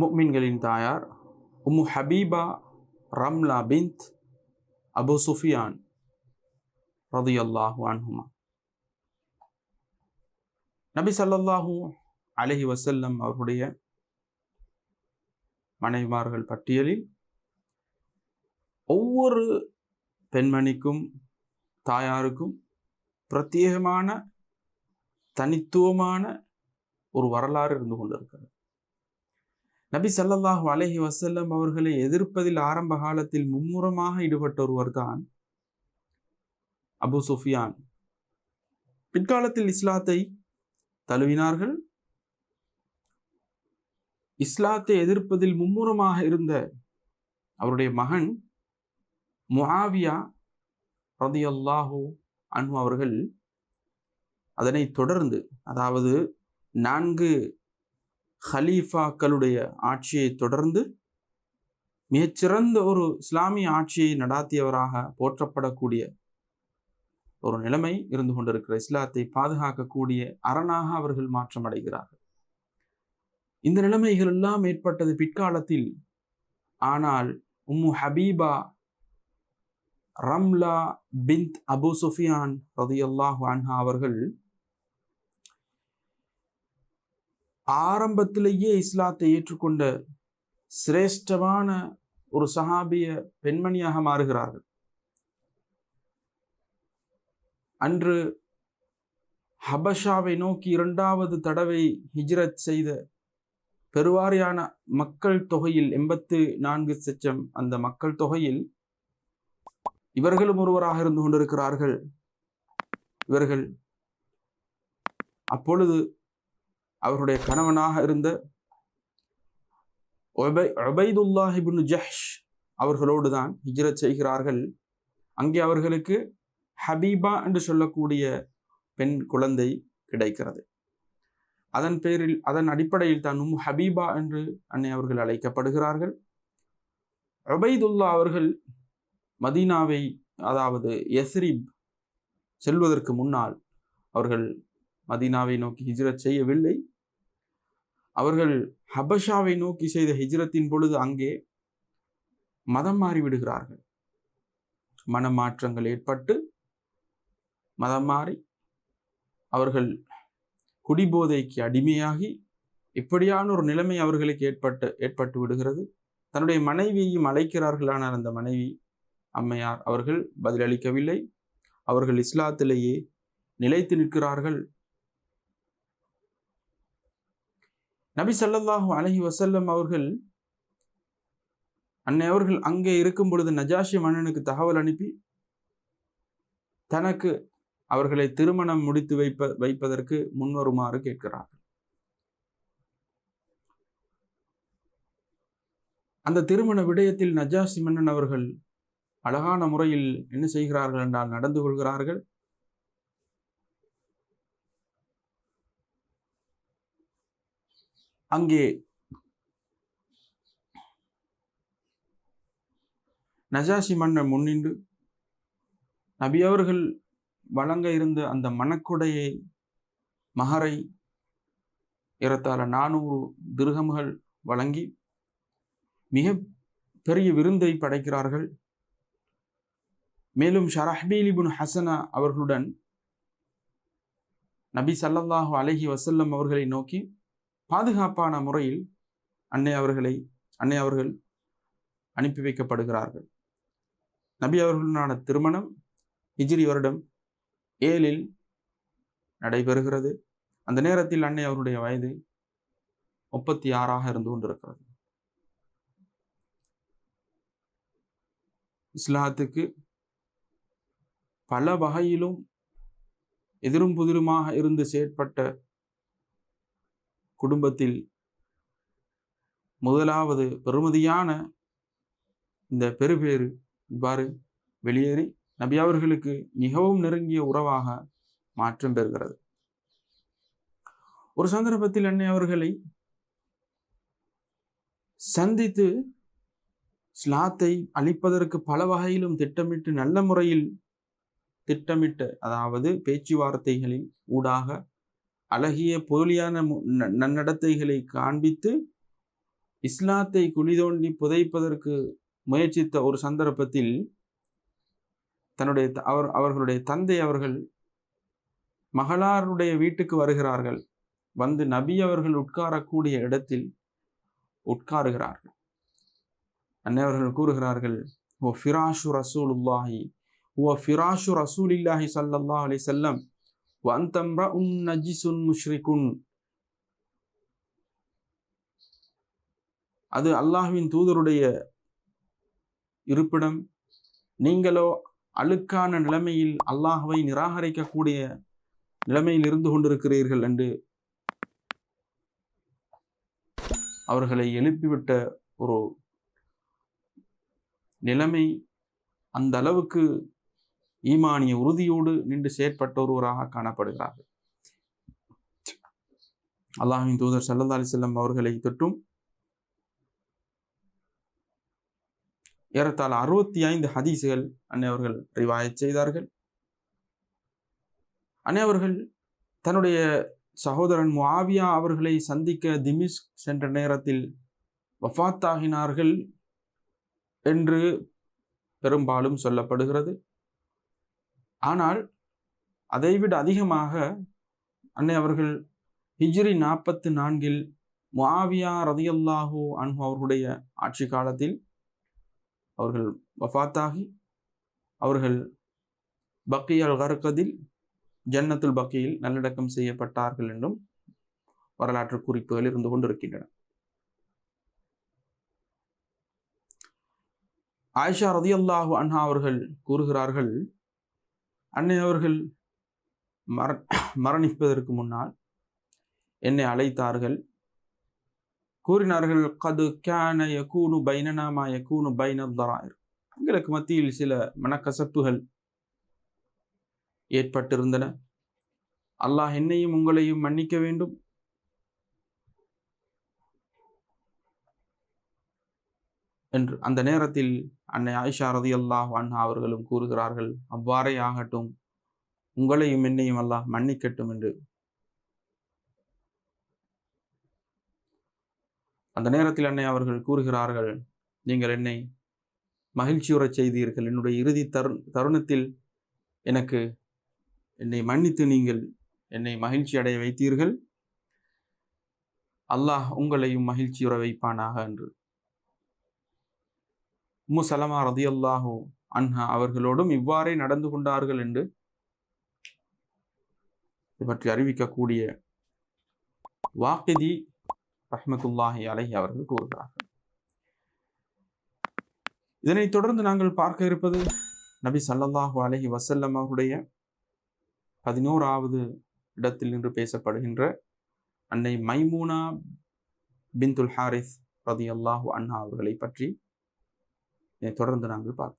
முக்மின்களின் தாயார் உம்மு ஹபீபா ரம்லா பிந்த் அபு சுஃபியான் ரதியல்லாஹு அன்ஹுமா. நபி ஸல்லல்லாஹு அலஹி வசல்லம் அவருடைய மனைவிமார்கள் பட்டியலில் ஒவ்வொரு பெண்மணிக்கும் தாயாருக்கும் பிரத்யேகமான தனித்துவமான ஒரு வரலாறு இருந்து கொண்டிருக்கிறது. நபி ஸல்லல்லாஹு அலஹி வசல்லம் அவர்களை எதிர்ப்பதில் ஆரம்ப காலத்தில் மும்முரமாக ஈடுபட்ட ஒருவர் தான் அபு சுஃபியான். பிற்காலத்தில் இஸ்லாத்தை தழுவினார்கள். இஸ்லாத்தை எதிர்ப்பதில் மும்முரமாக இருந்த அவருடைய மகன் முஹாவியா ரதியல்லாஹு அன்பு அவர்கள் அதனை தொடர்ந்து அதாவது நான்கு ஹலீஃபாக்களுடைய ஆட்சியை தொடர்ந்து மிகச்சிறந்த ஒரு இஸ்லாமிய ஆட்சியை நடாத்தியவராக போற்றப்படக்கூடிய ஒரு நிலைமை இருந்து கொண்டிருக்கிற இஸ்லாத்தை பாதுகாக்கக்கூடிய அரணாக அவர்கள் மாற்றம் அடைகிறார்கள். இந்த நிலைமைகள் எல்லாம் ஏற்பட்டது பிற்காலத்தில். ஆனால் உம்மு ஹபீபா ரம்லா பிந்த் அபு சுஃபியான் ரதியல்லாஹு அன்ஹா அவர்கள் ஆரம்பத்திலேயே இஸ்லாத்தை ஏற்றுக்கொண்ட சிரேஷ்டமான ஒரு சஹாபிய பெண்மணியாக மாறுகிறார்கள். அன்று ஹபஷாவை நோக்கி இரண்டாவது தடவை ஹிஜ்ரத் செய்த பெருவாரியான மக்கள் தொகையில் எண்பத்து நான்கு சச்சம் அந்த மக்கள் தொகையில் இவர்களும் ஒருவராக இருந்து கொண்டிருக்கிறார்கள். இவர்கள் அப்பொழுது அவருடைய கணவனாக இருந்த ஒபைதுல்லாஹிபின் ஜஹ்ஷ் அவர்களோடு தான் ஹிஜ்ரத் செய்கிறார்கள். அங்கே அவர்களுக்கு ஹபீபா என்று சொல்லக்கூடிய பெண் குழந்தை கிடைக்கிறது. அதன் பேரில் அதன் அடிப்படையில் தான் உம் ஹபீபா என்று அன்னை அவர்கள் அழைக்கப்படுகிறார்கள். ஒபைதுல்லா அவர்கள் மதீனாவை அதாவது எஸ்ரிப் செல்வதற்கு முன்னால் அவர்கள் மதீனாவை நோக்கி ஹிஜ்ரத் செய்யவில்லை. அவர்கள் ஹபஷாவை நோக்கி செய்த ஹிஜ்ரத்தின் பொழுது அங்கே மதம் மாறிவிடுகிறார்கள் மனமாற்றங்கள் ஏற்பட்டு மதம் மாறி அவர்கள் குடிபோதைக்கு அடிமையாகி இப்படியான ஒரு நிலைமை அவர்களுக்கு ஏற்பட்டு ஏற்பட்டு விடுகிறது. தன்னுடைய மனைவியையும் அழைக்கிறார்களான அந்த மனைவி அம்மையார் அவர்கள் பதிலளிக்கவில்லை. அவர்கள் இஸ்லாத்திலேயே நிலைத்து நிற்கிறார்கள். நபி சல்லாஹூ அலஹி வசல்லம் அவர்கள் அன்னை அவர்கள் அங்கே இருக்கும் பொழுது நஜாஷி மன்னனுக்கு தகவல் அனுப்பி தனக்கு அவர்களை திருமணம் முடித்து வைப்ப வைப்பதற்கு முன்வருமாறு கேட்கிறார்கள். அந்த திருமண விடயத்தில் நஜாசி மன்னன் அவர்கள் அழகான முறையில் என்ன செய்கிறார்கள் என்றால் நடந்து கொள்கிறார்கள். அங்கே நஜாசி மன்னர் முன்னின்று நபி அவர்கள் வழங்க இருந்த அந்த மணக்குடையை மகரை ஏறத்தாழ நானூறு திருகம்கள் வழங்கி மிக பெரிய விருந்தை படைக்கிறார்கள். மேலும் ஷரஹ்பீலிபுன் ஹசனா அவர்களுடன் நபி சல்லல்லாஹு அலஹி வசல்லம் அவர்களை நோக்கி பாதுகாப்பான முறையில் அன்னை அவர்களை அன்னை அவர்கள் அனுப்பி வைக்கப்படுகிறார்கள். நபி அவர்களுடனான திருமணம் ஹிஜ்ரி வருடம் ஏழில் நடைபெறுகிறது. அந்த நேரத்தில் அன்னை அவருடைய வயது முப்பத்தி ஆறாக இருந்து கொண்டிருக்கிறது. இஸ்லாத்துக்கு பல வகையிலும் எதிரும் புதிருமாக இருந்து செயற்பட்ட குடும்பத்தில் முதலாவது பெறுமதியான இந்த பெருபேறு இவ்வாறு வெளியேறி நபி அவர்களுக்கு மிகவும் நெருங்கிய உறவாக மாற்றம் பெறுகிறது. ஒரு சந்தர்ப்பத்தில் அன்னை அவர்களை சந்தித்து ஸ்லாத்தை அழிப்பதற்கு பல வகையிலும் திட்டமிட்டு நல்ல முறையில் திட்டமிட்ட அதாவது பேச்சுவார்த்தைகளின் ஊடாக அழகிய போலியான ந- நன்னடத்தைகளை காண்பித்து இஸ்லாத்தை குளிதோண்டி புதைப்பதற்கு முயற்சித்த ஒரு சந்தர்ப்பத்தில் தன்னுடைய த- அவர் அவர்களுடைய தந்தை அவர்கள் மகளாருடைய வீட்டுக்கு வருகிறார்கள். வந்து நபி அவர்கள் உட்காரக்கூடிய இடத்தில் உட்காருகிறார்கள். அன்னை அவர்கள் கூறுகிறார்கள் ஓ ஃபிராஷு ரசூலுல்லாஹி ஓ ஃபிராஷு ரசூலில்லாஹி அலி செல்லம் வஸல்லம் வந்தம்ர உன் நஜிசுன் முஷ்ரிகுன் அது அல்லாஹ்வின் தூதருடைய இருப்பிடம். நீங்களோ அழுக்கான நிலைமையில் அல்லாஹுவை நிராகரிக்கக்கூடிய நிலைமையில் இருந்து கொண்டிருக்கிறீர்கள் என்று அவர்களை எழுப்பிவிட்ட ஒரு நிலைமை அந்த அளவுக்கு ஈமானிய உறுதியோடு நின்று செயற்பட்ட ஒருவராக காணப்படுகிறார்கள். அல்லாஹின் தூதர் சல்லல்லா அலிசல்லம் அவர்களை தொட்டும் ஏறத்தாழ அறுபத்தி ஐந்து ஹதீஸுகள் அன்னை அவர்கள் ரிவாயத் செய்தார்கள். அன்னை அவர்கள் தன்னுடைய சகோதரன் முஆவியா அவர்களை சந்திக்க திமிஸ் சென்ற நேரத்தில் வஃபாத்தாகினார்கள் என்று பெரும்பாலும் சொல்லப்படுகிறது. ஆனால் அதைவிட அதிகமாக அன்னை அவர்கள் ஹிஜ்ரி நாற்பத்து நான்கில் மாவியா ரதியல்லாஹு அன்பு அவர்களுடைய ஆட்சி காலத்தில் அவர்கள் வஃபாத்தாகி அவர்கள் பக்கியால் கர்கதில் ஜன்னத்துல் பக்கியில் நல்லடக்கம் செய்யப்பட்டார்கள் என்றும் வரலாற்று குறிப்புகள் இருந்து கொண்டிருக்கின்றன. ஆயிஷா ரதியல்லாஹு அன்ஹா அவர்கள் கூறுகிறார்கள் அன்னை அவர்கள் மர மரணிப்பதற்கு முன்னால் என்னை அழைத்தார்கள். கூறினார்கள் கது கேன யகூனு பைனனாமா யகூனு பைனத்தராயர் எங்களுக்கு மத்தியில் சில மனக்கசப்புகள் ஏற்பட்டிருந்தன. அல்லாஹ் என்னையும் உங்களையும் மன்னிக்க வேண்டும். என்று அந்த நேரத்தில் அன்னை ஆயிஷா ரதி அல்லாஹ் அண்ணா அவர்களும் கூறுகிறார்கள் அவ்வாறே ஆகட்டும். உங்களையும் என்னையும் அல்லாஹ் மன்னிக்கட்டும் என்று. அந்த நேரத்தில் அன்னை அவர்கள் கூறுகிறார்கள் நீங்கள் என்னை மகிழ்ச்சியுறச் செய்தீர்கள். என்னுடைய இறுதி தரு தருணத்தில் எனக்கு என்னை மன்னித்து நீங்கள் என்னை மகிழ்ச்சி அடைய வைத்தீர்கள். அல்லாஹ் உங்களையும் மகிழ்ச்சியுற வைப்பானாக என்று. உம்மு சலமா ரதியல்லாஹோ அன்ஹா அவர்களோடும் இவ்வாறே நடந்து கொண்டார்கள் என்று இது பற்றி அறிவிக்கக்கூடிய வாக்கிதி ரஹ்மத்துல்லாஹி அலஹி அவர்கள் கூறுகிறார்கள். இதனைத் தொடர்ந்து நாங்கள் பார்க்க இருப்பது நபி சல்லல்லாஹு அலஹி வசல்லம் அவருடைய பதினோராவது இடத்தில் நின்று பேசப்படுகின்ற அன்னை மைமூனா பின்துல் ஹாரிஸ் ரதி அல்லாஹு அண்ணா அவர்களை பற்றி தொடர்ந்து நாங்கள் பார்ப்போம்.